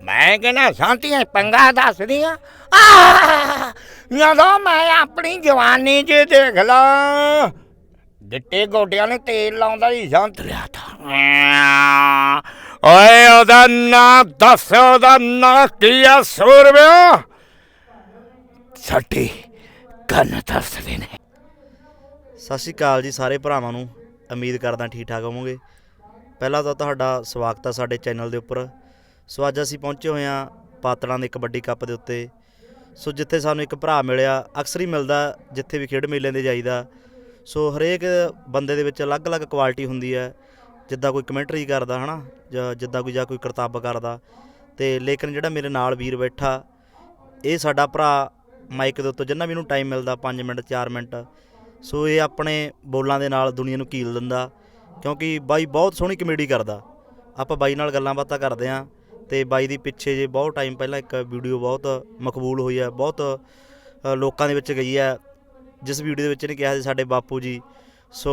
ਮੈਂ ਕਹਿੰਦਾ ਸ਼ਾਂਤੀਆਂ ਪੰਗਾ ਦੱਸਦੀਆਂ? ਆ ਜਦੋਂ ਮੈਂ ਆਪਣੀ ਜਵਾਨੀ 'ਚ ਦੇਖ ਲਾ, ਗਿੱਟੇ ਗੋਡਿਆਂ ਨੇ ਤੇਲ ਲਾਉਂਦਾ ਹੀ ਸ਼ਾਂਤ ਲਿਆ ਤਾ। ਓਏ, ਉਹਦਾ ਨਾਂ ਦੱਸ, ਉਹਦਾ ਨਾਂ ਕੀ ਆ ਸੂਰਬਿਆ ਸੱਟੀ ਕੰਨ ਦੱਸਦੇ ਨੇ। ਸਤਿ ਸ਼੍ਰੀ ਅਕਾਲ ਜੀ ਸਾਰੇ ਭਰਾਵਾਂ ਨੂੰ। ਉਮੀਦ ਕਰਦਾ ਠੀਕ ਠਾਕ ਹੋਵੋਗੇ। ਪਹਿਲਾਂ ਤਾਂ ਤੁਹਾਡਾ ਸਵਾਗਤ ਹੈ ਸਾਡੇ ਚੈਨਲ ਦੇ ਉੱਪਰ। ਸੋ ਅੱਜ ਅਸੀਂ ਪਹੁੰਚੇ ਹੋਏ ਹਾਂ ਪਾਤੜਾਂ ਦੇ ਕਬੱਡੀ ਕੱਪ ਦੇ ਉੱਤੇ। ਸੋ ਜਿੱਥੇ ਸਾਨੂੰ ਇੱਕ ਭਰਾ ਮਿਲਿਆ, ਅਕਸਰ ਹੀ ਮਿਲਦਾ ਜਿੱਥੇ ਵੀ ਖੇਡ ਮੇਲਿਆਂ ਦੇ ਜਾਈਦਾ। ਸੋ ਹਰੇਕ ਬੰਦੇ ਦੇ ਵਿੱਚ ਅਲੱਗ-ਅਲੱਗ ਕੁਆਲਿਟੀ ਹੁੰਦੀ ਹੈ, ਜਿੱਦਾਂ ਕੋਈ ਕਮੈਂਟਰੀ ਕਰਦਾ, ਹਨਾ? ਜਾਂ ਜਿੱਦਾਂ ਕੋਈ, ਜਾਂ ਕੋਈ ਕਰਤੱਵ ਕਰਦਾ। ਤੇ ਲੇਕਿਨ ਜਿਹੜਾ ਮੇਰੇ ਨਾਲ ਵੀਰ ਬੈਠਾ, ਇਹ ਸਾਡਾ ਭਰਾ ਮਾਈਕ ਦੇ ਉੱਤੇ ਜਿੰਨਾ ਵੀ ਇਹਨੂੰ ਟਾਈਮ ਮਿਲਦਾ 5 ਮਿੰਟ 4 ਮਿੰਟ, ਸੋ ਇਹ ਆਪਣੇ ਬੋਲਾਂ ਦੇ ਨਾਲ ਦੁਨੀਆ ਨੂੰ ਕੀਲ ਦਿੰਦਾ। ਕਿਉਂਕਿ ਬਾਈ ਬਹੁਤ ਸੋਹਣੀ ਕਮੇਡੀ ਕਰਦਾ। ਆਪਾਂ ਬਾਈ ਨਾਲ ਗੱਲਾਂ ਬਾਤਾਂ ਕਰਦੇ ਆਂ ਤੇ ਬਾਈ ਦੀ ਪਿੱਛੇ ਜੇ ਬਹੁਤ ਟਾਈਮ ਪਹਿਲਾਂ ਇੱਕ ਵੀਡੀਓ ਬਹੁਤ ਮਕਬੂਲ ਹੋਈ ਹੈ ਬਹੁਤ ਅ, ਲੋਕਾਂ ਦੇ ਵਿੱਚ ਗਈ ਹੈ। ਜਿਸ ਵੀਡੀਓ ਦੇ ਵਿੱਚ ਇਹਨੇ ਕਿਹਾ ਸੀ ਸਾਡੇ ਬਾਪੂ ਜੀ ਸੋ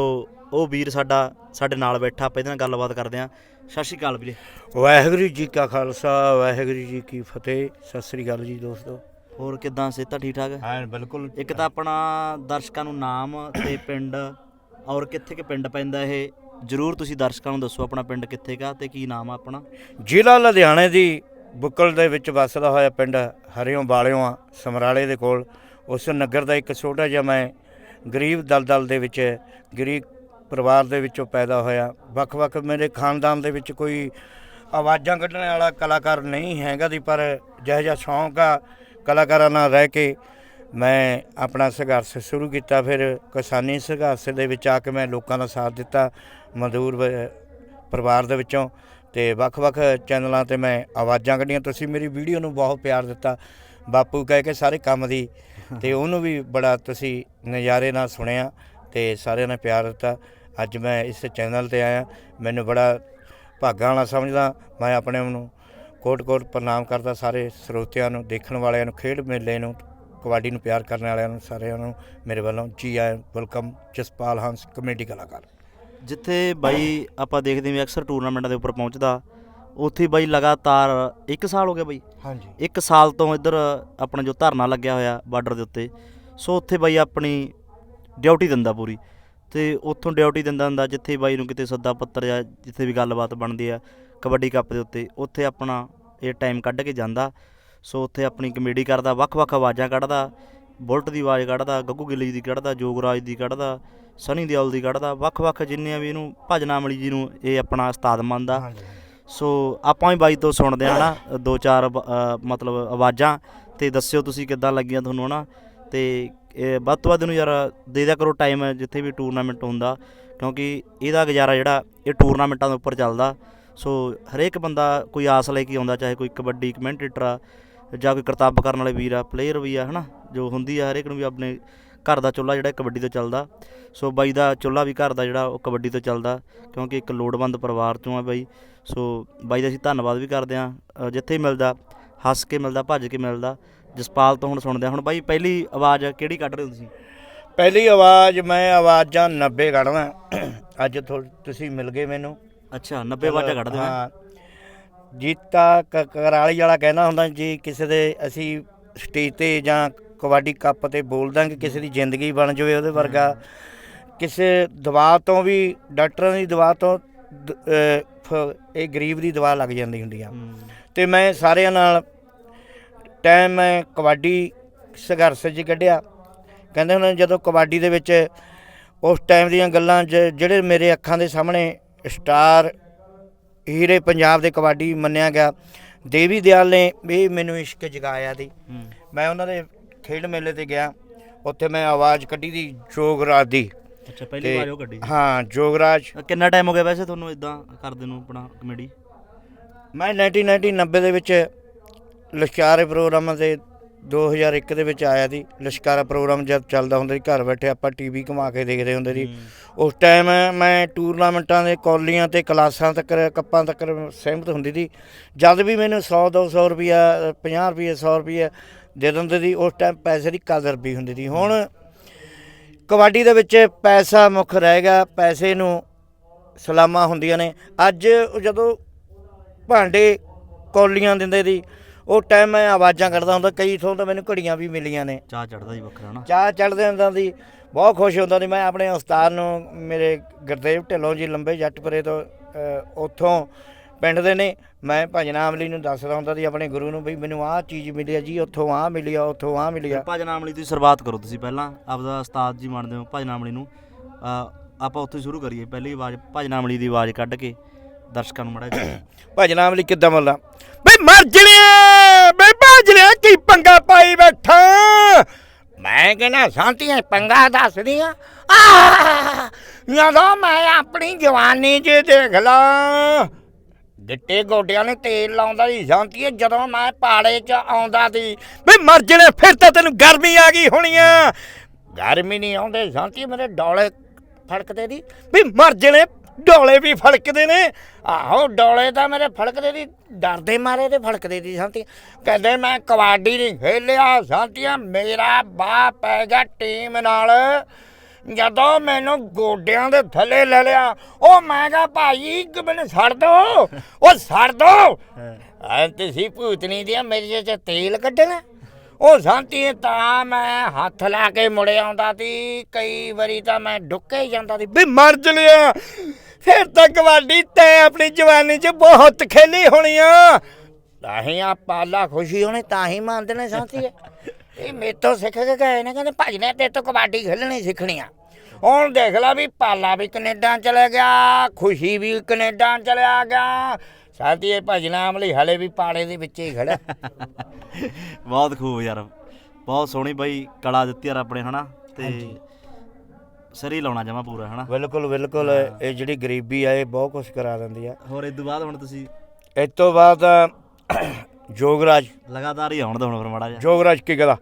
ਉਹ ਵੀਰ ਸਾਡਾ ਸਾਡੇ ਨਾਲ ਬੈਠਾ ਆਪਾਂ ਇਹਦੇ ਨਾਲ ਗੱਲਬਾਤ ਕਰਦੇ ਆਂ ਸਤਿ ਸ਼੍ਰੀ ਅਕਾਲ ਵੀਰੇ। ਵਾਹਿਗੁਰੂ ਜੀ ਕਾ ਖਾਲਸਾ ਵਾਹਿਗੁਰੂ ਜੀ ਕੀ ਫਤਿਹ। ਸਤਿ ਸ੍ਰੀ ਅਕਾਲ ਜੀ ਦੋਸਤੋ। ਹੋਰ ਕਿਦਾਂ ਸਿਹਤਾਂ ਠੀਕ ਠਾਕ? ਹਾਂ ਬਿਲਕੁਲ ਇੱਕ ਤਾਂ ਆਪਣਾ ਦਰਸ਼ਕਾਂ ਨੂੰ ਨਾਮ ਤੇ ਪਿੰਡ ਔਰ ਕਿੱਥੇ ਕਿ ਪਿੰਡ ਪੈਂਦਾ ਇਹ? ਜਰੂਰ ਤੁਸੀਂ ਦਰਸ਼ਕਾਂ ਨੂੰ ਦੱਸੋ ਆਪਣਾ ਪਿੰਡ ਕਿੱਥੇ ਕਾ ਤੇ ਕੀ ਨਾਮ ਆ ਆਪਣਾ? ਜ਼ਿਲ੍ਹਾ ਲੁਧਿਆਣੇ ਦੀ ਬੁੱਕਲ ਦੇ ਵਿੱਚ ਵੱਸਦਾ ਹੋਇਆ ਪਿੰਡ ਹਰਿਓਂ ਬਾਲਿਓਂ ਆ, ਸਮਰਾਲੇ ਦੇ ਕੋਲ। ਉਸ ਨਗਰ ਦਾ ਇੱਕ ਛੋਟਾ ਜਿਹਾ ਮੈਂ ਗਰੀਬ ਦਲਦਲ ਦੇ ਵਿੱਚ, ਗਰੀਬ ਪਰਿਵਾਰ ਦੇ ਵਿੱਚੋਂ ਪੈਦਾ ਹੋਇਆ। ਵੱਖ-ਵੱਖ ਮੇਰੇ ਖਾਨਦਾਨ ਦੇ ਵਿੱਚ ਕੋਈ ਆਵਾਜ਼ਾਂ ਕੱਢਣ ਵਾਲਾ ਕਲਾਕਾਰ ਨਹੀਂ ਹੈਗਾ ਦੀ ਪਰ ਜਿਹੋ ਜਿਹਾ ਸ਼ੌਂਕ ਆ ਕਲਾਕਾਰਾਂ ਨਾਲ ਰਹਿ ਕੇ ਮੈਂ ਆਪਣਾ ਸੰਘਰਸ਼ ਸ਼ੁਰੂ ਕੀਤਾ। ਫਿਰ ਕਿਸਾਨੀ ਸੰਘਰਸ਼ ਦੇ ਵਿੱਚ ਆ ਕੇ ਮੈਂ ਲੋਕਾਂ ਦਾ ਸਾਥ ਦਿੱਤਾ। ਮਜ਼ਦੂਰ ਪਰਿਵਾਰ ਦੇ ਵਿੱਚੋਂ ਤੇ ਵੱਖ-ਵੱਖ ਚੈਨਲਾਂ ਤੇ ਮੈਂ ਆਵਾਜ਼ਾਂ ਕੱਢੀਆਂ। ਤੁਸੀਂ ਮੇਰੀ ਵੀਡੀਓ ਨੂੰ ਬਹੁਤ ਪਿਆਰ ਦਿੱਤਾ। ਬਾਪੂ ਕਹਿ ਕੇ ਸਾਰੇ ਕੰਮ ਦੀ ਤੇ ਉਹਨੂੰ ਵੀ ਬੜਾ ਤੁਸੀਂ ਨਜ਼ਾਰੇ ਨਾਲ ਸੁਣਿਆ ਤੇ ਸਾਰਿਆਂ ਨੇ ਪਿਆਰ ਦਿੱਤਾ। ਅੱਜ ਮੈਂ ਇਸ ਚੈਨਲ ਤੇ ਆਇਆ। ਮੈਨੂੰ ਬੜਾ ਭਾਗਾਂ ਵਾਲਾ ਸਮਝਦਾ। ਮੈਂ ਆਪਣੇ ਆਪ ਨੂੰ ਕੋਟ-ਕੋਟ ਪ੍ਰਣਾਮ ਕਰਦਾ ਸਾਰੇ ਸਰੋਤਿਆਂ ਨੂੰ, ਦੇਖਣ ਵਾਲਿਆਂ ਨੂੰ, ਖੇਡ ਮੇਲੇ ਨੂੰ, ਕਬੱਡੀ ਨੂੰ ਪਿਆਰ ਕਰਨ ਵਾਲਿਆਂ ਨੂੰ, ਸਾਰਿਆਂ ਨੂੰ ਮੇਰੇ ਵੱਲੋਂ ਜੀ ਆਇਆਂ ਵੈਲਕਮ ਜਸਪਾਲ ਹੰਸ, ਕਮੇਡੀ ਕਲਾਕਾਰ। ਜਿੱਥੇ ਬਾਈ ਆਪਾਂ ਦੇਖਦੇ ਵੀ ਅਕਸਰ ਟੂਰਨਾਮੈਂਟਾਂ ਦੇ ਉੱਪਰ ਪਹੁੰਚਦਾ ਉੱਥੇ ਬਾਈ ਲਗਾਤਾਰ 1 ਸਾਲ ਹੋ ਗਿਆ ਬਾਈ। ਹਾਂਜੀ। 1 ਸਾਲ ਤੋਂ ਇੱਧਰ ਆਪਣਾ ਜੋ ਧਰਨਾ ਲੱਗਿਆ ਹੋਇਆ ਬਾਰਡਰ ਦੇ ਉੱਤੇ ਸੋ ਉੱਥੇ ਬਾਈ ਆਪਣੀ ਡਿਊਟੀ ਦਿੰਦਾ ਪੂਰੀ। ਤੇ ਉੱਥੋਂ ਡਿਊਟੀ ਦਿੰਦਾ ਹੁੰਦਾ ਜਿੱਥੇ ਬਾਈ ਨੂੰ ਕਿਤੇ ਸੱਦਾ ਪੱਤਰ ਜਾਂ ਜਿੱਥੇ ਵੀ ਗੱਲਬਾਤ ਬਣਦੀ ਆ ਕਬੱਡੀ ਕੱਪ ਦੇ ਉੱਤੇ ਉੱਥੇ ਆਪਣਾ ਇਹ ਟਾਈਮ ਕੱਢ ਕੇ ਜਾਂਦਾ। ਸੋ ਉੱਥੇ ਆਪਣੀ ਕਮੇਡੀ ਕਰਦਾ ਵੱਖ-ਵੱਖ ਆਵਾਜ਼ਾਂ ਕੱਢਦਾ ਬੁਲਟ ਦੀ ਆਵਾਜ਼ ਕੱਢਦਾ ਗੱਗੂ ਗਿੱਲ ਦੀ ਕੱਢਦਾ ਜੋਗਰਾਜ ਦੀ ਕੱਢਦਾ। ਸਨੀ ਦਿਓਲ ਦੀ ਕੱਢਦਾ। ਵੱਖ-ਵੱਖ ਜਿੰਨੀਆਂ ਵੀ ਇਹਨੂੰ ਭਜਨਾ ਅਮਲੀ ਜੀ ਨੂੰ ਇਹ ਆਪਣਾ ਉਸਤਾਦ ਮੰਨਦਾ। ਸੋ ਆਪਾਂ ਵੀ ਬਾਈ ਤੋਂ ਸੁਣਦੇ ਆ ਨਾ ਦੋ ਚਾਰ ਮਤਲਬ ਆਵਾਜ਼ਾਂ। ਤੇ ਦੱਸਿਓ ਤੁਸੀਂ ਕਿੱਦਾਂ ਲੱਗੀਆਂ ਤੁਹਾਨੂੰ ਹਨਾ। ਤੇ ਵੱਧ ਤੋਂ ਵੱਧ ਨੂੰ ਯਾਰ ਦੇ ਦਿਆ ਕਰੋ ਟਾਈਮ ਜਿੱਥੇ ਵੀ ਟੂਰਨਾਮੈਂਟ ਹੁੰਦਾ। ਕਿਉਂਕਿ ਇਹਦਾ ਗੁਜ਼ਾਰਾ ਜਿਹੜਾ ਇਹ ਟੂਰਨਾਮੈਂਟਾਂ ਦੇ ਉੱਪਰ ਚੱਲਦਾ। ਸੋ ਹਰੇਕ ਬੰਦਾ ਕੋਈ ਆਸ ਲੈ ਕੇ ਆਉਂਦਾ ਚਾਹੇ ਕੋਈ ਕਬੱਡੀ ਕਮੈਂਟੇਟਰ ਆ ਜਾਂ ਕੋਈ ਕਰਤੱਵ ਕਰਨ ਵਾਲੇ ਵੀਰ ਆ ਪਲੇਅਰ ਵੀ ਆ ਹਨਾ। ਜੋ ਹੁੰਦੀ ਆ ਹਰੇਕ ਨੂੰ ਵੀ ਆਪਣੇ ਘਰ ਦਾ ਚੁੱਲ੍ਹਾ ਜਿਹੜਾ ਕਬੱਡੀ ਤੋਂ ਚੱਲਦਾ। ਸੋ ਬਾਈ ਦਾ ਚੁੱਲ੍ਹਾ ਵੀ ਘਰ ਦਾ ਜਿਹੜਾ ਉਹ ਕਬੱਡੀ ਤੋਂ ਚੱਲਦਾ ਕਿਉਂਕਿ ਇੱਕ ਲੋੜਵੰਦ ਪਰਿਵਾਰ ਚੋਂ ਆ ਬਾਈ। ਸੋ ਬਾਈ ਦਾ ਅਸੀਂ ਧੰਨਵਾਦ ਵੀ ਕਰਦੇ ਆ ਜਿੱਥੇ ਮਿਲਦਾ ਹੱਸ ਕੇ ਮਿਲਦਾ ਭੱਜ ਕੇ ਮਿਲਦਾ। ਜਸਪਾਲ ਤੋਂ ਹੁਣ ਸੁਣਦੇ ਆ ਹੁਣ ਬਾਈ ਪਹਿਲੀ ਆਵਾਜ਼ ਕਿਹੜੀ ਕੱਢ ਰਹੇ ਹੋ ਤੁਸੀਂ? ਪਹਿਲੀ ਆਵਾਜ਼ ਮੈਂ ਆਵਾਜ਼ਾਂ 90 ਕੱਢਦਾ। ਅੱਜ ਤੁਸੀਂ ਮਿਲ ਗਏ ਮੈਨੂੰ। ਅੱਛਾ 90 ਆਵਾਜ਼ਾਂ ਕੱਢਦੇ ਹੋ। ਜੀਤਾ ਕਰਾਲੀ ਵਾਲਾ ਕਹਿੰਦਾ ਹੁੰਦਾ ਜੀ ਕਿਸੇ ਦੇ ਅਸੀਂ ਸਟੇਜ ਤੇ ਜਾਂ ਕਬੱਡੀ ਕੱਪ ਤੇ ਬੋਲ ਦਾਂਗੇ ਕਿਸੇ ਦੀ ਜ਼ਿੰਦਗੀ ਬਣ ਜਾਵੇ ਉਹਦੇ ਵਰਗਾ। ਕਿਸੇ ਦਵਾ ਤੋਂ ਵੀ ਡਾਕਟਰਾਂ ਦੀ ਦਵਾ ਤੋਂ ਇਹ ਗਰੀਬ ਦੀ ਦਵਾ ਲੱਗ ਜਾਂਦੀ ਹੁੰਦੀ ਆ। ਤੇ ਮੈਂ ਸਾਰਿਆਂ ਨਾਲ ਟਾਈਮ ਮੈਂ ਕਬੱਡੀ ਸੰਘਰਸ਼ 'ਚ ਕੱਢਿਆ। ਕਹਿੰਦੇ ਹੁਣ ਜਦੋਂ ਕਬੱਡੀ ਦੇ ਵਿੱਚ ਉਸ ਟਾਈਮ ਦੀਆਂ ਗੱਲਾਂ ਜਿਹੜੇ ਮੇਰੇ ਅੱਖਾਂ ਦੇ ਸਾਹਮਣੇ ਸਟਾਰ ਹੀਰੇ ਪੰਜਾਬ ਦੇ ਕਬੱਡੀ ਮੰਨਿਆ ਗਿਆ। ਦੇਵੀ ਦਿਆਲ ਨੇ ਵੀ ਮੈਨੂੰ ਇਸ਼ਕ ਜਗਾਇਆ ਦੀ ਮੈਂ ਉਹਨਾਂ ਦੇ ਖੇਡ ਮੇਲੇ ਤੇ ਗਿਆ। ਉੱਥੇ ਮੈਂ ਆਵਾਜ਼ ਕੱਢੀ ਦੀ ਜੋਗਰਾਜ ਦੀ। ਅੱਛਾ ਪਹਿਲੀ ਆਵਾਜ਼ ਉਹ ਕੱਢੀ ਹਾਂ ਜੋਗਰਾਜ। ਕਿੰਨਾ ਟਾਈਮ ਹੋ ਗਿਆ ਵੈਸੇ ਤੁਹਾਨੂੰ ਇਦਾਂ ਕਰਦੇ ਨੂੰ ਆਪਣਾ ਕਮੇਡੀ ਮੈਂ 1990 ਦੇ ਵਿੱਚ ਲਸ਼ਕਾਰੇ ਪ੍ਰੋਗਰਾਮਾਂ ਤੇ 2001 ਦੇ ਵਿੱਚ ਆਇਆ ਸੀ। ਲਸ਼ਕਾਰਾ ਪ੍ਰੋਗਰਾਮ ਜਦ ਚੱਲਦਾ ਹੁੰਦਾ ਸੀ ਘਰ ਬੈਠੇ ਆਪਾਂ ਟੀਵੀ ਘੁਮਾ ਕੇ ਦੇਖਦੇ ਹੁੰਦੇ ਸੀ। ਉਸ ਟਾਈਮ ਮੈਂ ਟੂਰਨਾਮੈਂਟਾਂ ਦੇ ਕੌਲੀਆਂ ਤੇ ਕਲਾਸਾਂ ਤੱਕ ਕੱਪਾਂ ਤੱਕ ਸਹਿਮਤ ਹੁੰਦੀ ਸੀ। ਜਦ ਵੀ ਮੈਨੂੰ 100 200 ਰੁਪਿਆ 50 ਰੁਪਏ 100 ਰੁਪਏ ਦੇ ਦਿੰਦੇ ਸੀ ਉਸ ਟਾਈਮ ਪੈਸੇ ਦੀ ਕਦਰ ਵੀ ਹੁੰਦੀ ਸੀ। ਹੁਣ ਕਬੱਡੀ ਦੇ ਵਿੱਚ ਪੈਸਾ ਮੁੱਖ ਰਹਿ ਗਿਆ ਪੈਸੇ ਨੂੰ ਸਲਾਮਾਂ ਹੁੰਦੀਆਂ ਨੇ। ਅੱਜ ਜਦੋਂ ਭਾਂਡੇ ਕੌਲੀਆਂ ਦਿੰਦੇ ਸੀ ਉਹ ਟਾਈਮ ਮੈਂ ਆਵਾਜ਼ਾਂ ਕੱਢਦਾ ਹੁੰਦਾ ਕਈ ਥੋਂ ਤਾਂ ਮੈਨੂੰ ਘੜੀਆਂ ਵੀ ਮਿਲੀਆਂ ਨੇ। ਚਾਹ ਚੜਦਾ ਜੀ ਵੱਖਰਾ ਹਨਾ ਚਾਹ ਚੜਦੇ ਹੁੰਦਾ ਸੀ ਬਹੁਤ ਖੁਸ਼ ਹੁੰਦਾ ਸੀ। ਮੈਂ ਆਪਣੇ ਉਸਤਾਦ ਨੂੰ ਮੇਰੇ ਗੁਰਦੇਵ ਢਿੱਲੋਂ ਜੀ ਲੰਬੇ ਜੱਟਪੁਰੇ ਤੋਂ ਉੱਥੋਂ ਪਿੰਡ ਦੇ ਨੇ। ਮੈਂ ਭਜਨਾ ਅਮਲੀ ਨੂੰ ਦੱਸਦਾ ਹੁੰਦਾ ਸੀ ਆਪਣੇ ਗੁਰੂ ਨੂੰ ਵੀ ਮੈਨੂੰ ਆਹ ਚੀਜ਼ ਮਿਲੀ ਆ ਜੀ ਉੱਥੋਂ ਆਹ ਮਿਲੀ ਆ ਉੱਥੋਂ ਆਹ ਮਿਲੀ ਆ। ਭਜਨ ਆਮਲੀ ਤੁਸੀਂ ਸ਼ੁਰੂਆਤ ਕਰੋ ਤੁਸੀਂ ਪਹਿਲਾਂ। ਆਪਦਾ ਉਸਤਾਦ ਜੀ ਮੰਨਦੇ ਹੋ ਭਜਨ ਆਮਲੀ ਨੂੰ। ਆਪਾਂ ਉੱਥੇ ਸ਼ੁਰੂ ਕਰੀਏ। ਪਹਿਲੀ ਆਵਾਜ਼ ਭਜਨ ਆਮਲੀ ਦੀ ਆਵਾਜ਼ ਕੱਢ ਕੇ ਦਰਸ਼ਕਾਂ ਨੂੰ ਮੜਾ ਭਜਨਾ ਅਮਲੀ ਕਿੱਦਾਂ ਬੋਲਾਂ ਬਈ ਮਰ ਜਣਿਆ ਬਈ ਭਜਣਿਆ ਕੀ ਪੰਗਾ ਪਾਈ ਬੈਠਾ? ਮੈਂ ਕਹਿੰਦਾ ਸ਼ਾਂਤੀਆਂ ਪੰਗਾ ਦੱਸਦੀਆਂ ਆ। ਜਦੋਂ ਮੈਂ ਆਪਣੀ ਜਵਾਨੀ 'ਚ ਦੇਖ ਲਾ ਗਿੱਟੇ ਗੋਡਿਆਂ ਨੂੰ ਤੇਲ ਲਾਉਂਦਾ ਸੀ। ਸ਼ਾਂਤੀਏ ਜਦੋਂ ਮੈਂ ਪਾੜੇ 'ਚ ਆਉਂਦਾ ਸੀ ਬਈ ਮਰ ਜਣੇ, ਫਿਰ ਤਾਂ ਤੈਨੂੰ ਗਰਮੀ ਆ ਗਈ ਹੋਣੀ ਆ। ਗਰਮੀ ਨਹੀਂ ਆਉਂਦੇ। ਸ਼ਾਂਤੀ ਮੇਰੇ ਡੋਲੇ ਫੜਕਦੇ ਦੀ ਵੀ ਮਰ ਜਣੇ, ਡੋਲੇ ਵੀ ਫੜਕਦੇ ਨੇ। ਆਹੋ, ਡੋਲੇ ਤਾਂ ਮੇਰੇ ਫੜਕਦੇ ਦੀ ਡਰਦੇ ਮਾਰੇ ਤੇ ਫੜਕਦੇ ਦੀ ਸ਼ਾਂਤੀ ਕਹਿੰਦੇ ਮੈਂ ਕਬੱਡੀ ਨਹੀਂ ਖੇਲਿਆ। ਸ਼ਾਂਤੀਆਂ ਮੇਰਾ ਬਾਹ ਪੈ ਗਿਆ ਟੀਮ ਨਾਲ। ਜਦੋਂ ਮੈਨੂੰ ਗੋਡਿਆਂ ਦੇ ਥੱਲੇ ਲੈ ਲਿਆ ਉਹ ਮੈਂ ਕਿਹਾ ਭਾਈ ਇੱਕ ਮੈਨੂੰ ਛੱਡ ਦੋ ਉਹ ਛੱਡ ਦੋ। ਐ ਤੁਸੀਂ ਭੂਤਨੀ ਦੀ ਮੇਰੇ ਚ ਤੇਲ ਕੱਢਣਾ। ਉਹ ਸ਼ਾਂਤੀ ਤਾਂ ਮੈਂ ਹੱਥ ਲਾ ਕੇ ਮੁੜ ਆਉਂਦਾ ਸੀ। ਕਈ ਵਾਰੀ ਤਾਂ ਮੈਂ ਡੁੱਕੇ ਹੀ ਜਾਂਦਾ ਸੀ। ਵੀ ਮਰ ਜਲਿਆ ਫਿਰ ਤਾਂ ਕਬੱਡੀ ਤੈਂ ਆਪਣੀ ਜਵਾਨੀ 'ਚ ਬਹੁਤ ਖੇਲੀ ਹੋਣੀ ਆ। ਤਾਂ ਹੀ ਆ ਪਾਲਾ ਖੁਸ਼ੀ ਹੋਣੀ ਤਾਂ ਹੀ ਮੰਨਦੇ ਨੇ ਸ਼ਾਂਤੀ ਇਹ ਮੇਰੇ ਤੋਂ ਸਿੱਖ ਕੇ ਗਏ ਨੇ ਕਹਿੰਦੇ ਭਾਜੀ ਨੇ ਤੇ ਤੋਂ ਕਬੱਡੀ ਖੇਲਣੀ ਸਿੱਖਣੀ ਆ। ਹੁਣ ਦੇਖ ਲਾ ਵੀ ਪਾਲਾ ਵੀ ਕੈਨੇਡਾ ਚਲੇ ਗਿਆ ਖੁਸ਼ੀ ਵੀ ਕੈਨੇਡਾ ਚਲਿਆ ਗਿਆ। ਸਾਥੀ ਇਹ ਭਜਨਾ ਅਮਲੀ ਹਲੇ ਵੀ ਪਾੜੇ ਦੇ ਵਿੱਚ ਹੀ ਖੜਾ। ਬਹੁਤ ਖੂਬ ਯਾਰ ਬਹੁਤ ਸੋਹਣੀ ਬਾਈ ਕਲਾ ਦਿੱਤੀ ਯਾਰ ਆਪਣੇ ਹਨਾ? ਤੇ ਸਰੀ ਲਾਉਣਾ ਜਮਾ ਪੂਰਾ ਹਨਾ? ਬਿਲਕੁਲ ਬਿਲਕੁਲ ਇਹ ਜਿਹੜੀ ਗਰੀਬੀ ਆ ਇਹ ਬਹੁਤ ਕੁਝ ਕਰਾ ਦਿੰਦੀ ਆ। ਹੋਰ ਇਸ ਤੋਂ ਬਾਅਦ ਹੁਣ ਤੁਸੀਂ ਇਸ ਤੋਂ ਬਾਅਦ ਜੋਗਰਾਜ। ਲਗਾਤਾਰ ਹੀ ਆਉਣ ਦੋ ਹੁਣ ਫਿਰ ਮਾੜਾ ਜਿਹਾ। ਜੋਗਰਾਜ ਕੀ ਕਹਦਾ?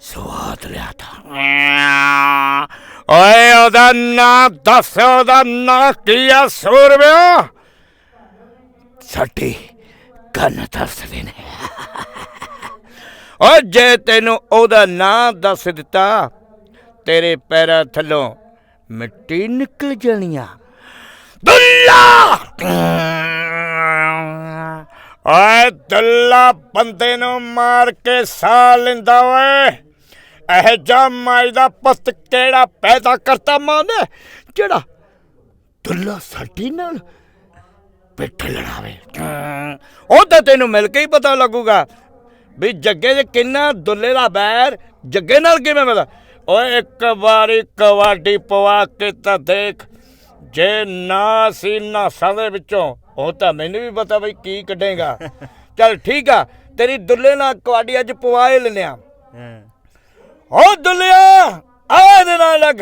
ਸਵਾਦ ਲਿਆ ਤਾ। ਓਏ ਉਹਦਾ ਨਾਂ ਦੱਸ ਉਹਦਾ ਨਾਂ ਕੀ ਆ ਸੂਰਮਿਆ ਸਾਡੀ ਕੰਨ ਦੱਸਦੇ ਨੇ। ਓ ਜੇ ਤੈਨੂੰ ਉਹਦਾ ਨਾਂ ਦੱਸ ਦਿੱਤਾ ਤੇਰੇ ਪੈਰਾਂ ਥੱਲੋਂ ਮਿੱਟੀ ਨਿਕਲ ਜਾਣੀਆਂ। ਦੁੱਲਾ! ਓਏ ਦੁੱਲਾ ਬੰਦੇ ਨੂੰ ਮਾਰ ਕੇ ਸਾਹ ਲੈਂਦਾ ਓਏ। ਇਹ ਜਾ ਮਾਈ ਦਾ ਪੁੱਤ ਕਿਹੜਾ ਪੈਦਾ ਕਰਤਾ ਮਾਂ ਨੇ ਜਿਹੜਾ ਦੁੱਲਾ ਸਾਡੀ ਨਾਲ ਪਿੱਠ ਲੜਾਵੇ। ਉਹ ਤਾਂ ਤੈਨੂੰ ਮਿਲ ਕੇ ਹੀ ਪਤਾ ਲੱਗੂਗਾ ਵੀ ਜੱਗੇ ਦੇ ਕਿੰਨਾ ਦੁੱਲੇ ਦਾ ਬੈਰ ਜੱਗੇ ਨਾਲ ਕਿਵੇਂ ਮਿਲਦਾ। ਓਏ ਇੱਕ ਵਾਰੀ ਕਵਾਡੀ ਪਵਾ ਕੇ ਤਾਂ ਦੇਖ। ਜੇ ਨਾ ਸੀ ਨਾਸਾਂ ਦੇ ਵਿੱਚੋਂ ਉਹ ਤਾਂ ਮੈਨੂੰ ਵੀ ਪਤਾ ਬਈ ਕੀ ਕੱਢੇਗਾ। ਚੱਲ ਠੀਕ ਆ ਤੇਰੀ ਦੁੱਲੇ ਨਾਲ ਕਵਾਡੀ ਅੱਜ ਪਵਾ ਹੀ ਲੈਨੇ ਆ। ਹਾਂ। ਓ ਦੁੱਲਿਆ ਆ ਇਹਦੇ ਨਾਲ ਲੱਗ।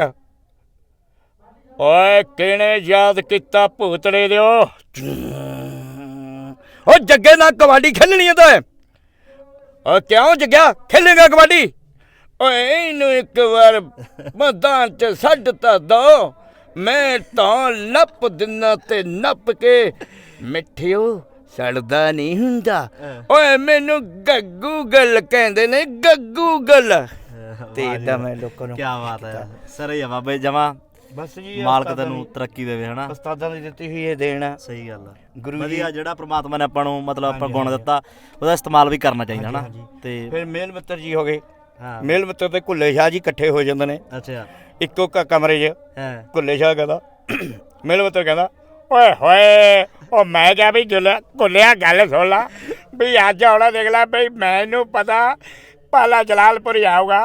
ਓਏ ਕਿਹਨੇ ਯਾਦ ਕੀਤਾ ਭੂਤੜੇ ਦਿਓ? ਓ ਜੱਗੇ ਨਾਲ ਕਬੱਡੀ ਖੇਲਣੀ ਹੈ ਤੋਏ ਓ ਕਿਉਂ ਜੱਗਿਆ? ਖੇਲੇਗਾ ਕਬੱਡੀ? ਓਏ ਇਹਨੂੰ ਇੱਕ ਵਾਰ ਮੈਦਾਨ ਚ ਛੱਡ ਤਾ ਦੋ। ਮੈਂ ਤਾਂ ਨੱਪ ਦਿਨਾ ਤੇ ਨੱਪ ਕੇ ਮਿੱਠਿਓ ਸੜਦਾ ਨਹੀਂ ਹੁੰਦਾ। ਓਏ ਮੈਨੂੰ ਗੱਗੂ ਗੱਲ ਕਹਿੰਦੇ ਨੇ ਗੱਗੂ ਗੱਲ। ਤੇ ਇਦਾਂ ਮੈਂ ਲੋਕਾਂ ਨੂੰ ਕੀ ਬਾਤ ਹੈ। ਸਰੇ ਆ ਬਾਬੇ ਜਮਾ ਬਸ ਜੀ ਮਾਲਕ ਤੈਨੂੰ ਤਰੱਕੀ ਦੇਵੇ ਹਨਾ? ਉਸਤਾਦਾਂ ਦੀ ਦਿੱਤੀ ਹੋਈ ਇਹ ਦੇਣ। ਸਹੀ ਗੱਲ ਗੁਰੂ ਜੀ। ਵਧੀਆ ਜਿਹੜਾ ਪ੍ਰਮਾਤਮਾ ਨੇ ਆਪਾਂ ਨੂੰ ਮਤਲਬ ਆਪਾਂ ਗੁਣ ਦਿੱਤਾ ਉਹਦਾ ਇਸਤੇਮਾਲ ਵੀ ਕਰਨਾ ਚਾਹੀਦਾ ਹਨਾ? ਤੇ ਫਿਰ ਮੇਲ ਮਿੱਤਰ ਜੀ ਹੋ ਗਏ। ਹਾਂ। ਮੇਲ ਮਿੱਤਰ ਤੇ ਕੁੱਲੇ ਸ਼ਾਹ ਜੀ ਇਕੱਠੇ ਹੋ ਜਾਂਦੇ ਨੇ। ਅੱਛਾ। ਇੱਕੋ ਕ ਕਮਰੇ 'ਚ ਹਾਂ। ਕੁੱਲੇ ਸ਼ਾਹ ਕਹਿੰਦਾ ਮੇਲ ਮਿੱਤਰ ਕਹਿੰਦਾ ਓਏ ਹੋਏ ਉਹ ਮੈਂ ਕਿਹਾ ਵੀ ਜੁਲਿਆ ਕੁੱਲਿਆ ਗੱਲ ਸੁਣ ਲਾ। ਵੀ ਅੱਜ ਆਉਣਾ ਦੇਖ ਲੈ ਬਈ ਮੈਨੂੰ ਪਤਾ ਪਾਲਾ ਜਲਾਲਪੁਰ ਆਊਗਾ।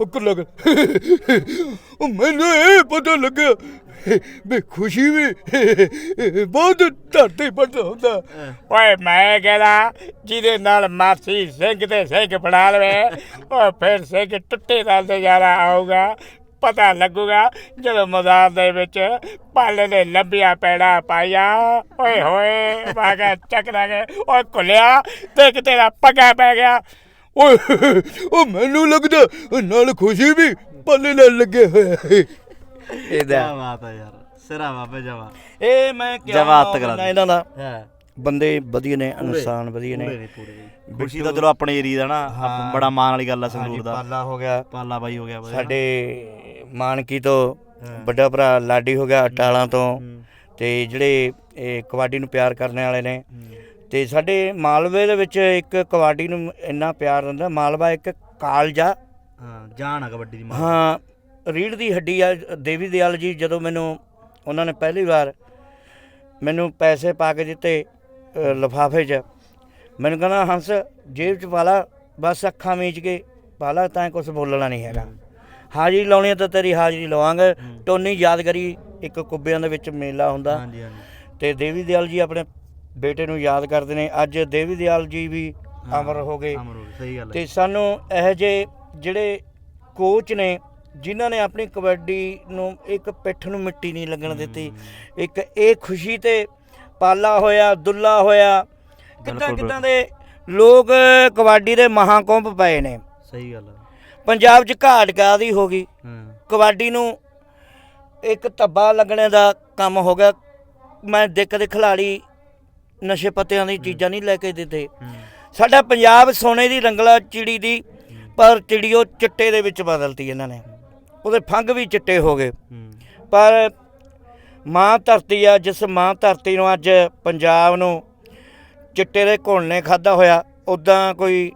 ਉਹ ਕੁੱਲਾ ਕਹਿੰਦਾ, ਉਹ ਮੈਨੂੰ ਇਹ ਪਤਾ ਲੱਗਾ ਵੀ ਖੁਸ਼ੀ ਵੀ, ਬਹੁਤ ਧਰਤੀ ਪੜਦਾ ਹੁੰਦਾ। ਓਏ ਮੈਂ ਕਹਿੰਦਾ, ਜਿਹਦੇ ਨਾਲ ਮਾਸੀ ਸਿੰਘ ਤੇ ਸਿੰਘ ਫੜਾ ਲਵੇ ਓ ਫਿਰ ਸਿੰਘ ਟੁੱਟੇ ਦਾ ਨਜ਼ਾਰਾ ਆਊਗਾ, ਪਤਾ ਲੱਗੂਗਾ ਜਦੋਂ ਮੈਦਾਨ ਦੇ ਵਿੱਚ ਪਾਲੇ ਨੇ ਲੰਬੀਆਂ ਪੈੜਾ ਪਾਇਆ ਓਏ ਹੋਏ ਬਾਗਾ ਚੱਕਦਾ ਗਏ ਓਏ ਕੁਲਿਆ ਤੇ ਕਿ ਤੇਰਾ ਪੱਗਾ ਪੈ ਗਿਆ। ਓਏ, ਉਹ ਮੈਨੂੰ ਲੱਗਦਾ ਨਾਲ ਖੁਸ਼ੀ ਵੀ ਪੱਲੇ ਨਾਲ ਲੱਗੇ ਹੋਏ ਕੀ ਇਹਦਾ ਬਾਤ ਹੈ ਯਾਰ। ਸਿਰਾ ਬਾਬੇ ਜਮਾ ਇਹ ਮੈਂ ਕਿਹਾ ਜਵਾਬ ਤਕਰਾ ਦੇ। ਇਹਨਾਂ ਦਾ। ਹਾਂ। ਬੰਦੇ ਵਧੀਆ ਨੇ ਇਨਸਾਨ ਵਧੀਆ ਨੇ। ਖੁਸ਼ੀ ਤਾਂ ਚਲੋ ਆਪਣੇ ਏਰੀਆ ਦਾ ਨਾ ਆਪ- ਬੜਾ ਮਾਣ ਵਾਲੀ ਗੱਲ ਆ ਸੰਗਰੂਰ ਦਾ। ਪਾਲਾ ਹੋ ਗਿਆ। ਪਾਲਾ ਬਾਈ ਹੋ ਗਿਆ। ਸਾਡੇ ਮਾਨਕੀ ਤੋਂ ਵੱਡਾ ਭਰਾ ਲਾਡੀ ਹੋ ਗਿਆ ਅਟਾਲਾਂ ਤੋਂ। ਤੇ ਜਿਹੜੇ ਇਹ ਕਬੱਡੀ ਨੂੰ ਪਿਆਰ ਕਰਨ ਵਾਲੇ ਨੇ। ਤੇ ਸਾਡੇ ਮਾਲਵੇ ਦੇ ਵਿੱਚ ਇੱਕ ਕਬੱਡੀ ਨੂੰ ਇੰਨਾ ਪਿਆਰ ਦਿੰਦਾ। ਮਾਲਵਾ ਇੱਕ ਕਾਲਜਾ। ਹਾਂ ਜਾਣ ਆ ਕਬੱਡੀ ਦੀ ਮਾਂ ਹਾਂ ਰੀੜ ਦੀ ਹੱਡੀ ਆ ਦੇਵੀ ਦਿਆਲ ਜੀ ਜਦੋਂ ਮੈਨੂੰ ਉਹਨਾਂ ਨੇ ਪਹਿਲੀ ਵਾਰ ਮੈਨੂੰ ਪੈਸੇ ਪਾ ਕੇ ਦਿੱਤੇ ਲਫਾਫੇ 'ਚ। ਮੈਨੂੰ ਕਹਿੰਦਾ ਹੰਸ ਜੇਬ 'ਚ ਪਾ ਲਾ ਬਸ ਅੱਖਾਂ ਮੀਚ ਕੇ ਪਾ ਲਾ ਤਾਂ ਕੁਝ ਬੋਲਣਾ ਨਹੀਂ ਹੈਗਾ। ਹਾਜ਼ਰੀ ਲਾਉਣੀ ਤਾਂ ਤੇਰੀ ਹਾਜ਼ਰੀ ਲਵਾਂਗੇ। ਟੋਨੀ ਯਾਦਗਾਰੀ ਇੱਕ ਕੁੱਬਿਆਂ ਦੇ ਵਿੱਚ ਮੇਲਾ ਹੁੰਦਾ। ਹਾਂਜੀ ਹਾਂਜੀ। ਤੇ ਦੇਵੀ ਦਿਆਲ ਜੀ ਆਪਣੇ ਬੇਟੇ ਨੂੰ ਯਾਦ ਕਰਦੇ ਨੇ। ਅੱਜ ਦੇਵੀ ਦਿਆਲ ਜੀ ਵੀ ਅਮਰ ਹੋ ਗਏ। ਤੇ ਸਾਨੂੰ ਇਹੋ ਜਿਹੇ ਜਿਹੜੇ ਕੋਚ ਨੇ ਜਿਨ੍ਹਾਂ ਨੇ ਆਪਣੀ ਕਬੱਡੀ ਨੂੰ ਇੱਕ ਪਿੱਠ ਨੂੰ ਮਿੱਟੀ ਨਹੀਂ ਲੱਗਣ ਦਿੱਤੀ। ਇੱਕ ਇਹ ਖੁਸ਼ੀ ਤੇ ਪਾਲਾ ਹੋਇਆ ਦੁੱਲਾ ਹੋਇਆ। ਕਿੱਦਾਂ ਕਿੱਦਾਂ ਦੇ ਲੋਕ ਕਬੱਡੀ ਦੇ ਮਹਾਕੁੰਭ ਪਏ ਨੇ। ਸਹੀ ਗੱਲ ਹੈ ਪੰਜਾਬ 'ਚ ਘਾਟ ਕਾਦੀ ਹੋ ਗਈ। ਕਬੱਡੀ ਨੂੰ ਇੱਕ ਧੱਬਾ ਲੱਗਣੇ ਦਾ ਕੰਮ ਹੋ ਗਿਆ। ਮੈਂ ਦੇ ਕਦੇ ਖਿਲਾੜੀ ਨਸ਼ੇ ਪੱਤਿਆਂ ਦੀ ਚੀਜ਼ਾਂ ਨਹੀਂ ਲੈ ਕੇ ਦਿੱਤੇ। ਸਾਡਾ ਪੰਜਾਬ ਸੋਨੇ ਦੀ ਰੰਗਲਾ ਚਿੜੀ ਦੀ ਪਰ ਚਿੜੀ ਉਹ ਚਿੱਟੇ ਦੇ ਵਿੱਚ ਬਦਲਤੀ ਇਹਨਾਂ ਨੇ। ਉਹਦੇ ਫੰਗ ਵੀ ਚਿੱਟੇ ਹੋ ਗਏ। ਪਰ ਮਾਂ ਧਰਤੀ ਆ ਜਿਸ ਮਾਂ ਧਰਤੀ ਨੂੰ ਅੱਜ ਪੰਜਾਬ ਨੂੰ ਚਿੱਟੇ ਦੇ ਘੁਣ ਨੇ ਖਾਦਾ ਹੋਇਆ ਉਦਾਂ ਕੋਈ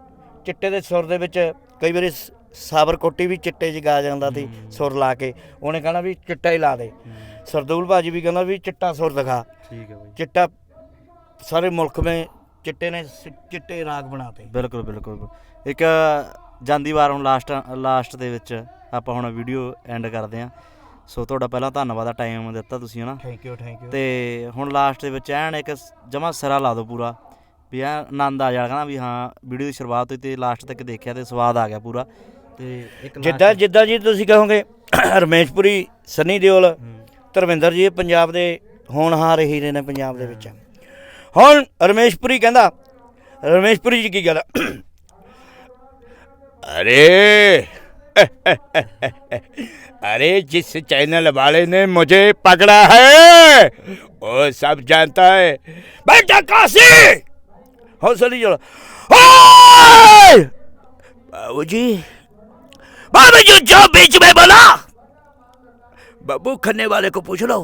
ਚਿੱਟੇ ਦੇ ਸੁਰ ਦੇ ਵਿੱਚ ਕਈ ਵਾਰੀ ਸ- ਸਾਬਰ ਕੋਟੀ ਵੀ ਚਿੱਟੇ 'ਚ ਗਾ ਜਾਂਦਾ ਸੀ ਸੁਰ ਲਾ ਕੇ। ਉਹਨੇ ਕਹਣਾ ਵੀ ਚਿੱਟਾ ਹੀ ਲਾ ਦੇ। ਸਰਦੂਲ ਭਾਜੀ ਵੀ ਕਹਿੰਦਾ ਵੀ ਚਿੱਟਾ ਸੁਰ ਦਿਖਾ। ਠੀਕ ਹੈ ਬਾਈ। ਚਿੱਟਾ ਸਾਰੇ ਮੁਲਕ ਮੇ ਚਿੱਟੇ ਨੇ ਚਿੱਟੇ ਰਾਗ ਬਣਾਤੇ। ਬਿਲਕੁਲ ਬਿਲਕੁਲ। ਇੱਕ ਜਾਂਦੀ ਵਾਰ ਹੁਣ ਲਾਸਟ ਲਾਸਟ ਦੇ ਵਿੱਚ ਆਪਾਂ ਹੁਣ ਵੀਡੀਓ ਐਂਡ ਕਰਦੇ ਹਾਂ। ਸੋ ਤੁਹਾਡਾ ਪਹਿਲਾਂ ਧੰਨਵਾਦ ਆ ਟਾਈਮ ਦਿੱਤਾ ਤੁਸੀਂ ਹਨਾ? ਥੈਂਕ ਯੂ ਥੈਂਕ ਯੂ ਤੇ ਹੁਣ ਲਾਸਟ ਦੇ ਵਿੱਚ ਐਨ ਇੱਕ ਜਮਾ ਸਿਰਾ ਲਾ ਦਿਓ ਪੂਰਾ। ਵੀ ਐ ਆਨੰਦ ਆ ਜਾਣਾ ਕਹਿੰਦਾ ਵੀ ਹਾਂ ਵੀਡੀਓ ਦੀ ਸ਼ੁਰੂਆਤ ਹੋਈ ਤੇ ਲਾਸਟ ਤੱਕ ਦੇਖਿਆ ਤੇ ਸਵਾਦ ਆ ਗਿਆ ਪੂਰਾ। ਤੇ ਇੱਕ ਜਿੱਦਾਂ ਜਿੱਦਾਂ ਜੀ ਤੁਸੀਂ ਕਹੋਗੇ ਰਮੇਸ਼ਪੁਰੀ ਸਨੀ ਦਿਓਲ ਧਰਮਿੰਦਰ ਜੀ ਪੰਜਾਬ ਦੇ ਹੋਣਹਾਰ ਹੀਰੇ ਨੇ ਪੰਜਾਬ ਦੇ ਵਿੱਚ। ਹੁਣ ਰਮੇਸ਼ਪੁਰੀ ਕਹਿੰਦਾ ਰਮੇਸ਼ਪੁਰੀ ਜੀ ਕੀ ਕਹਿੰਦਾ अरे अरे जिस चैनल वाले ने मुझे पकड़ा है वो सब जानता है। बेटा काशी? हौसली जोड़ो। जी बाबू जी जो बीच में बोला बाबू खन्ने वाले को पूछ लो।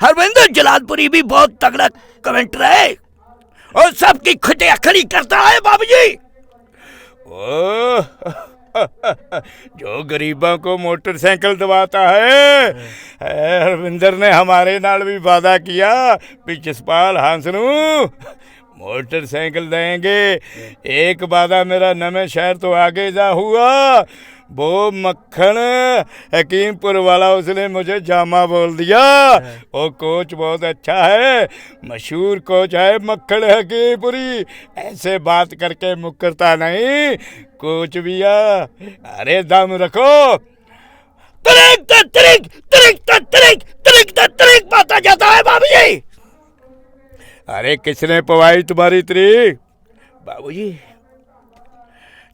हरविंदर जलालपुरी भी बहुत तगड़ा कमेंटर है और सबकी खटिया खड़ी करता है बाबूजी। ओह, जो गरीबों को मोटरसाइकिल दबाता है है, हरविंदर ने हमारे नाल भी वादा किया भी जसपाल हंस नू मोटरसाइकिल देंगे एक वादा मेरा नवे शहर तो आगे जा हुआ वो मक्खन हकीमपुर वाला उसने मुझे जामा बोल दिया। वो कोच बहुत अच्छा है मशहूर कोच है मक्खन हकीमपुरी। ऐसे बात करके मुकरता नहीं कोच भैया अरे दम रखो। तरिक तरिक तरिक तरिक तरिक तरिक पाता जाता है बाबू जी। अरे किसने पवाई तुम्हारी तरीक बाबूजी जो।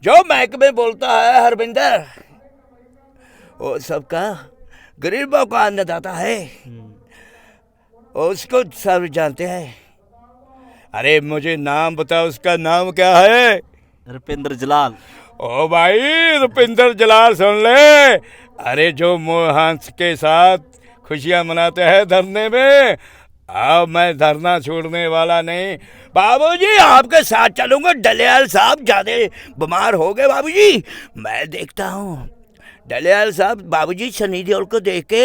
जो महकमे बोलता है हरविंदर वो सबका गरीबों का अन्नदाता है। हम्म। उसको सब जानते हैं। अरे मुझे नाम बताओ उसका नाम क्या है? रुपिंदर जलाल। ओ भाई रुपिंदर जलाल सुन ले। अरे जो मोहंस के साथ खुशियाँ मनाते हैं धरने में अब मैं धरना छोड़ने वाला नहीं। बाबूजी आपके साथ चलूँगा। डलियाल साहब ज़्यादा बीमार हो गए बाबूजी। मैं देखता हूँ। डलियाल साहब बाबूजी सनी देओल को देख के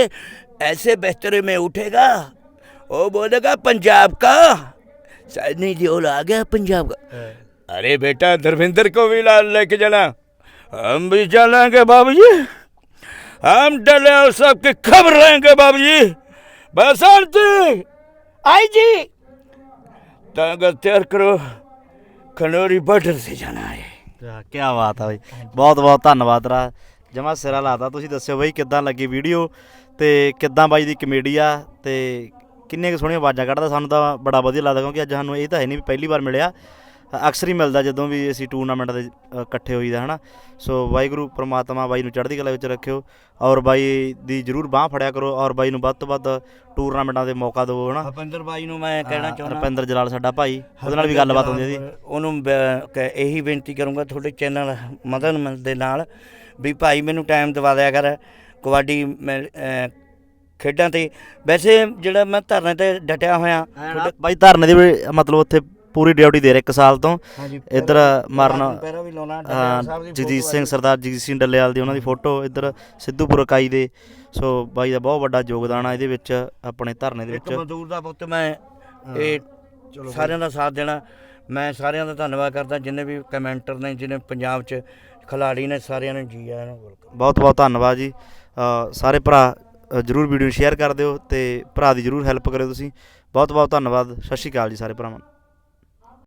ऐसे बेहतरे में उठेगा। वो बोलेगा पंजाब का। सनी देओल आ गया पंजाब का। अरे बेटा धर्मेंद्र को भी ला लेके चला हम भी चलेंगे बाबूजी। हम डले और सबकी खबर लेंगे बाबूजी। बसंती! आई जी ताकत तैयार करो खनौरी बॉर्डर से जाना है ਕੀ ਬਾਤ ਆ ਬਾਈ ਬਹੁਤ ਬਹੁਤ ਧੰਨਵਾਦ ਰਾ ਜਮਾ ਸਿਰਾ ਲਾਤਾ ਤੁਸੀਂ ਦੱਸਿਓ ਬਾਈ ਕਿੱਦਾਂ ਲੱਗੀ ਵੀਡੀਓ ਤੇ ਕਿੱਦਾਂ ਬਾਈ ਦੀ ਕਮੇਡੀ ਆ ਤੇ ਕਿੰਨੇ ਕੁ ਸੋਹਣੀਆਂ ਆਵਾਜ਼ਾਂ ਕੱਢਦਾ ਸਾਨੂੰ ਤਾਂ ਬੜਾ ਵਧੀਆ ਲੱਗਦਾ ਕਿਉਂਕਿ ਅੱਜ ਸਾਨੂੰ ਇਹ ਤਾਂ ਹੈ ਨਹੀਂ ਵੀ ਪਹਿਲੀ ਵਾਰ ਮਿਲਿਆ ਅਕਸਰ ਹੀ ਮਿਲਦਾ ਜਦੋਂ ਵੀ ਅਸੀਂ ਟੂਰਨਾਮੈਂਟ ਦੇ ਅ, ਇਕੱਠੇ ਹੋਈਦਾ ਹਨਾ। ਸੋ ਵਾਹਿਗੁਰੂ ਪ੍ਰਮਾਤਮਾ ਬਾਈ ਨੂੰ ਚੜ੍ਹਦੀ ਕਲਾ ਵਿੱਚ ਰੱਖਿਓ ਔਰ ਬਾਈ ਦੀ ਜਰੂਰ ਬਾਹ ਫੜਿਆ ਕਰੋ ਔਰ ਬਾਈ ਨੂੰ ਵੱਧ ਤੋਂ ਵੱਧ ਟੂਰਨਾਮੈਂਟਾਂ ਦੇ ਮੌਕਾ ਦਿਓ ਹਨਾ। ਹਰਪਿੰਦਰ ਬਾਈ ਨੂੰ ਮੈਂ ਕਹਿਣਾ ਚਾਹੁੰਦਾ ਰੁਪਿੰਦਰ ਜਲਾਲ ਸਾਡਾ ਭਾਈ ਉਹਦੇ ਨਾਲ ਵੀ ਗੱਲਬਾਤ ਹੁੰਦੀ ਹੈ ਜੀ ਉਹਨੂੰ ਬ- ਕ- ਇਹੀ ਬੇਨਤੀ ਕਰੂੰਗਾ ਤੁਹਾਡੇ ਚੈਨਲ ਮਦਨ ਮ- ਦੇ ਨਾਲ ਵੀ ਭਾਈ ਮੈਨੂੰ ਟਾਈਮ ਦਵਾ ਦਿਆ ਕਰ। ਕਬੱਡੀ ਮੈਂ, ਖੇਡਾਂ ਤੇ ਵੈਸੇ ਜਿਹੜਾ ਮੈਂ ਧਰਨੇ ਤੇ ਡਟਿਆ ਹੋਇਆ ਬਾਈ ਧਰਨੇ ਦੀ ਵੀ ਮਤਲਬ ਉੱਥੇ ਪੂਰੀ ਡਿਊਟੀ ਦੇ ਰਹੇ ਇੱਕ ਸਾਲ ਤੋਂ। ਇੱਧਰ ਮਾਰਨਾ ਪੈਰਾ ਵੀ ਲਾਉਣਾ ਜਗਜੀਤ ਸਿੰਘ ਸਰਦਾਰ ਜਗਜੀਤ ਸਿੰਘ ਡੱਲੇਵਾਲ ਦੀ ਉਹਨਾਂ ਦੀ ਫੋਟੋ ਇੱਧਰ ਸਿੱਧੂਪੁਰ ਇਕਾਈ ਦੇ। ਸੋ ਬਾਈ ਦਾ ਬਹੁਤ ਵੱਡਾ ਯੋਗਦਾਨ ਆ ਇਹਦੇ ਵਿੱਚ ਆਪਣੇ ਧਰਨੇ ਦੇ ਇੱਕ ਵਿੱਚ। ਮਜ਼ਦੂਰ ਦਾ ਪੁੱਤ ਮੈਂ ਇਹ ਸਾਰਿਆਂ ਦਾ ਸਾਥ ਦੇਣਾ। ਮੈਂ ਸਾਰਿਆਂ ਦਾ ਧੰਨਵਾਦ ਕਰਦਾ ਜਿੰਨੇ ਵੀ ਕਮੈਂਟਰ ਨੇ ਜਿਹਨੇ ਪੰਜਾਬ 'ਚ ਖਿਲਾੜੀ ਨੇ ਸਾਰਿਆਂ ਨੂੰ ਜੀ ਆਇਆਂ ਨੂੰ ਵੈਲਕਮ ਬਹੁਤ ਬਹੁਤ ਧੰਨਵਾਦ ਜੀ। ਅ, ਸਾਰੇ ਭਰਾ ਅ, ਜਰੂਰ ਵੀਡੀਓ ਸ਼ੇਅਰ ਕਰ ਦਿਓ ਤੇ ਭਰਾ ਦੀ ਜਰੂਰ ਹੈਲਪ ਕਰਿਓ ਤੁਸੀਂ। ਬਹੁਤ ਬਹੁਤ ਧੰਨਵਾਦ। ਸਤਿ ਸ਼੍ਰੀ ਅਕਾਲ ਜੀ ਸਾਰੇ ਭਰਾਵਾਂ ਨੂੰ।